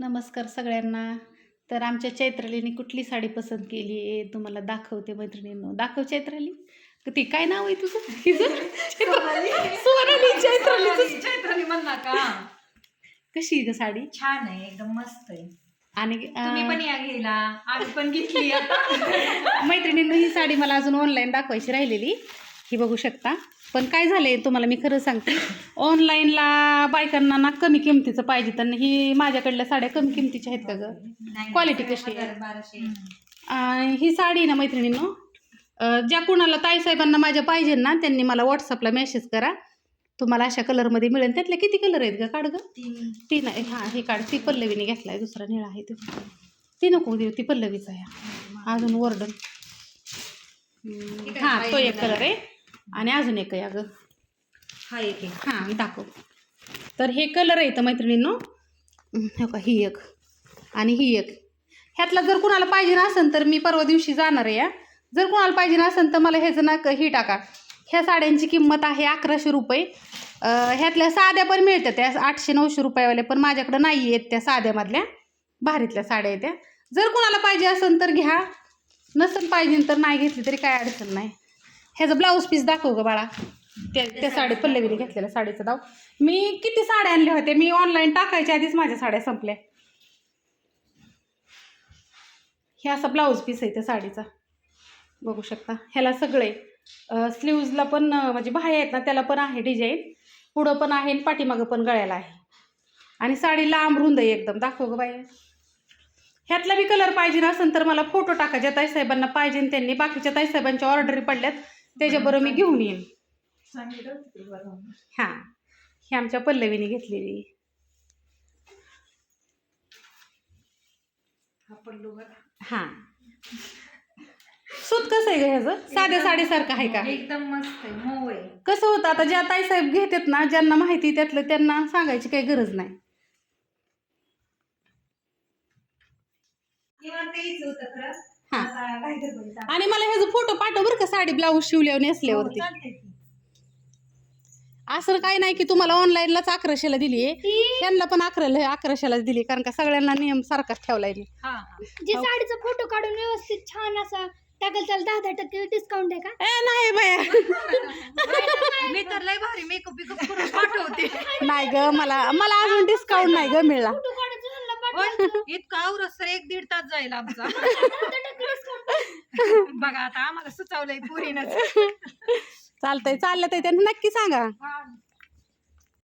नमस्कार सगळ्यांना. तर आमच्या चैत्रालीने कुठली साडी पसंत केली आहे तुम्हाला दाखवते मैत्रिणींनो. दाखव चैत्राली. ती काय नाव आहे तुझं? चैत्रालीचं चैत्राली. म्हणला का? कशी ग साडी? छान आहे एकदम मस्त आहे. आणि तुम्ही पण या घ्यायला. आम्ही पण घेतली मैत्रिणींनो ही साडी मला अजून ऑनलाईन दाखवायची राहिलेली. ही बघू शकता. पण काय झालंय तुम्हाला मी खरं सांगते. ऑनलाईनला बायकांना ना कमी किमतीचं पाहिजे तर ही माझ्याकडल्या साड्या कमी किमतीच्या आहेत का ग? नाही, कशी आहे? ही साडी ना मैत्रिणींनो ज्या कुणाला ताईसाहेबांना माझ्या पाहिजे ना त्यांनी मला व्हॉट्सअपला मेसेज करा. तुम्हाला अशा कलरमध्ये मिळेल. त्यातले किती कलर आहेत ग? काढ ग. तीन. ती नाही हां हे काढ. ती पल्लवीने घेतलाय दुसरा निळा आहे तो. ती नको देऊ ती पल्लवीचा आहे. अजून वरडन. आहे, हां तो एक कलर आहे. आणि अजून एक आहे अगं. हा एक आहे. हां दाखव. तर हे कलर आहे तर मैत्रिणींनो. हं, हो का ही एक. आणि ही एक. ह्यातला जर कुणाला पाहिजे नसेल तर मी परवा दिवशी जाणार आहे या जर कुणाला पाहिजे नसेल तर मला ह्याचं ना ही टाका. ह्या साड्यांची किंमत आहे अकराशे रुपये. ह्यातल्या साध्या पण मिळतात त्या आठशे नऊशे रुपयावाल्या पण माझ्याकडं नाही आहेत त्या साध्यामधल्या. भारीतल्या साड्या आहेत त्या. जर कुणाला पाहिजे असेल तर घ्या. नसेल पाहिजे तर नाही घेतली तरी काय अडचण नाही. ह्याचं ब्लाऊज पीस दाखव ग बाळा. त्या त्या साडी पल्लवीने घेतलेल्या साडीचं दाव. मी किती साड्या आणल्या होत्या? मी ऑनलाईन टाकायच्या आधीच माझ्या साड्या संपल्या. हे असा ब्लाऊज पीस आहे त्या साडीचा. बघू शकता. ह्याला सगळे. स्लीव्जला पण म्हणजे बाह्या आहेत ना त्याला पण आहे डिझाईन पुढं पण आहे आणि पाठीमागं पण गळ्याला आहे. आणि साडी लांब रुंद आहे एकदम. दाखव ग बाई. ह्यातला बी कलर पाहिजे नसेल तर मला फोटो टाका. ज्या ताईसाहेबांना पाहिजे त्यांनी. बाकीच्या ताईसाहेबांच्या ऑर्डरी पडल्यात. त्याच्याबरोबर मी घेऊन येईन. हां ही आमच्या पल्लवीने घेतलेली. हा. हां. सूत कसं आहे ह्याचं? साध्या साडीसारखं आहे का? एकदम मस्त आहे कसं होतं आता ज्या ताईसाहेब घेतात ना ज्यांना माहिती त्यातलं त्यांना सांगायची काही गरज नाही. निवांत यायचं होतं खरं. हा. काय आणि मला ह्याचं फोटो पाठव बरं का साडी ब्लाऊज शिवल्यावर नेसल्यावरती. की. असं काही नाही की तुम्हाला ऑनलाईनलाच अकराशेला दिली आहे त्यांना पण अकराला अकराशेलाच दिली कारण का सगळ्यांना नियम सारखाच ठेवलाय मी. हा हा. जे साडीचा फोटो काढून व्यवस्थित छान असा टाकल त्याला दहा दहा टक्के डिस्काउंट आहे का? ए नाही बाया. मी तर लय भारी मेकअप बिकअप करून पाठवते. नाही ग मला मला अजून डिस्काउंट नाही ग मिळला. इतकं आवरस तर एक दीड तास जाईल आमचा. बघा आता आम्हाला सुचवलंय पुरीनच. चालतंय चाललं तर त्यांनी नक्की सांगा. हा.